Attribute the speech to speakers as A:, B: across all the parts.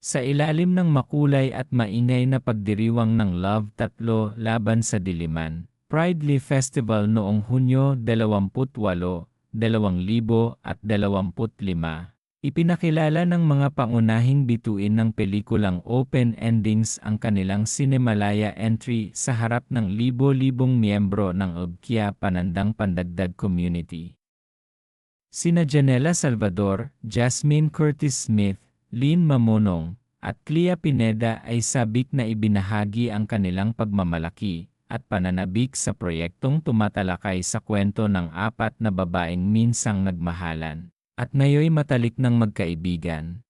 A: Sa ilalim ng makulay at maingay na pagdiriwang ng Love Tatlo Laban sa Diliman, Pridely Festival noong Hunyo 28, 2025, ipinakilala ng mga pangunahing bituin ng pelikulang Open Endings ang kanilang Cinemalaya entry sa harap ng libo-libong miyembro ng Ubkia Panandang Pandagdag Community. Sina Janela Salvador, Jasmine Curtis Smith, Lynn Mamonong, at Clea Pineda ay sabik na ibinahagi ang kanilang pagmamalaki at pananabik sa proyektong tumatalakay sa kwento ng apat na babaeng minsang nagmahalan at ngayoy matalik ng magkaibigan.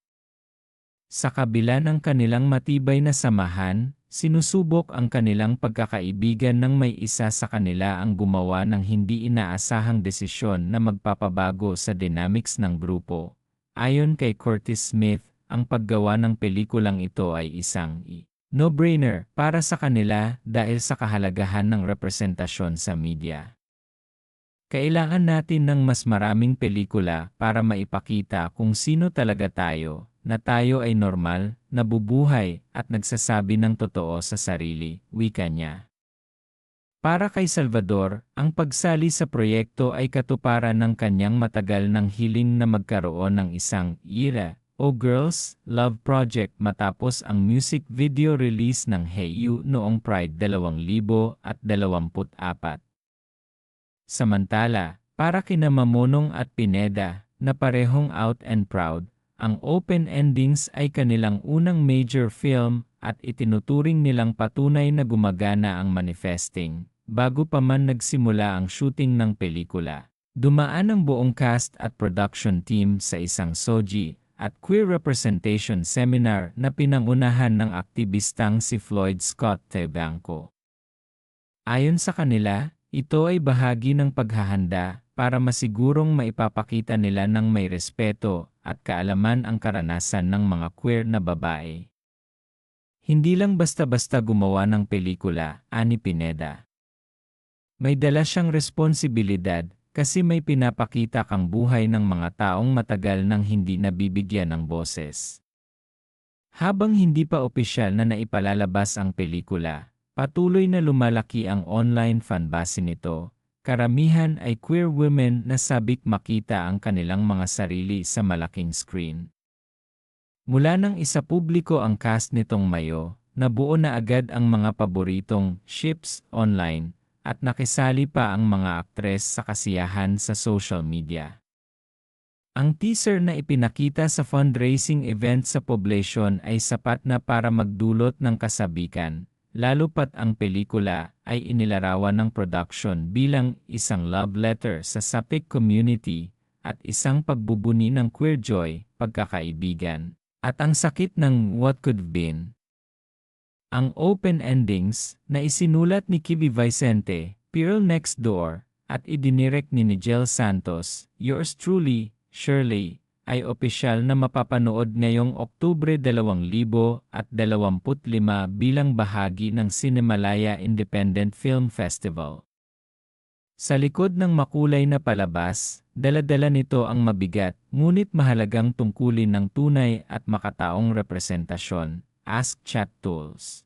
A: Sa kabila ng kanilang matibay na samahan, sinusubok ang kanilang pagkakaibigan ng may isa sa kanila ang gumawa ng hindi inaasahang desisyon na magpapabago sa dynamics ng grupo. Ayon kay Curtis Smith, ang paggawa ng pelikulang ito ay isang no-brainer para sa kanila dahil sa kahalagahan ng representasyon sa media. Kailangan natin ng mas maraming pelikula para maipakita kung sino talaga tayo, na tayo ay normal, nabubuhay, at nagsasabi ng totoo sa sarili, wika niya. Para kay Salvador, ang pagsali sa proyekto ay katuparan ng kanyang matagal ng hiling na magkaroon ng isang ira Oh Girls, Love Project matapos ang music video release ng Hey You noong Pride 2024. Samantala, para kina Mamonong at Pineda, na parehong out and proud, ang Open Endings ay kanilang unang major film at itinuturing nilang patunay na gumagana ang manifesting, bago pa man nagsimula ang shooting ng pelikula. Dumaan ang buong cast at production team sa isang soji at queer representation seminar na pinangunahan ng aktivistang si Floyd Scott Tebanco. Ayon sa kanila, ito ay bahagi ng paghahanda para masigurong maipapakita nila ng may respeto at kaalaman ang karanasan ng mga queer na babae. Hindi lang basta-basta gumawa ng pelikula, ani Pineda. May dala siyang responsibilidad kasi may pinapakita kang buhay ng mga taong matagal nang hindi nabibigyan ng boses. Habang hindi pa opisyal na naipalalabas ang pelikula, patuloy na lumalaki ang online fanbase nito. Karamihan ay queer women na sabik makita ang kanilang mga sarili sa malaking screen. Mula nang isa publiko ang cast nitong Mayo, nabuo na agad ang mga paboritong ships online at nakisali pa ang mga aktres sa kasiyahan sa social media. Ang teaser na ipinakita sa fundraising event sa Poblacion ay sapat na para magdulot ng kasabikan, lalo pat ang pelikula ay inilarawan ng production bilang isang love letter sa Sapik community at isang pagbubuni ng queer joy, pagkakaibigan, at ang sakit ng what could been. Ang open endings na isinulat ni Kibi Vicente, Pearl Next Door, at idinirect ni Nigel Santos, yours truly, Shirley, ay opisyal na mapapanood ngayong Oktubre 2025 bilang bahagi ng Cinemalaya Independent Film Festival. Sa likod ng makulay na palabas, daladala nito ang mabigat ngunit mahalagang tungkulin ng tunay at makataong representasyon Ask Chat Tools.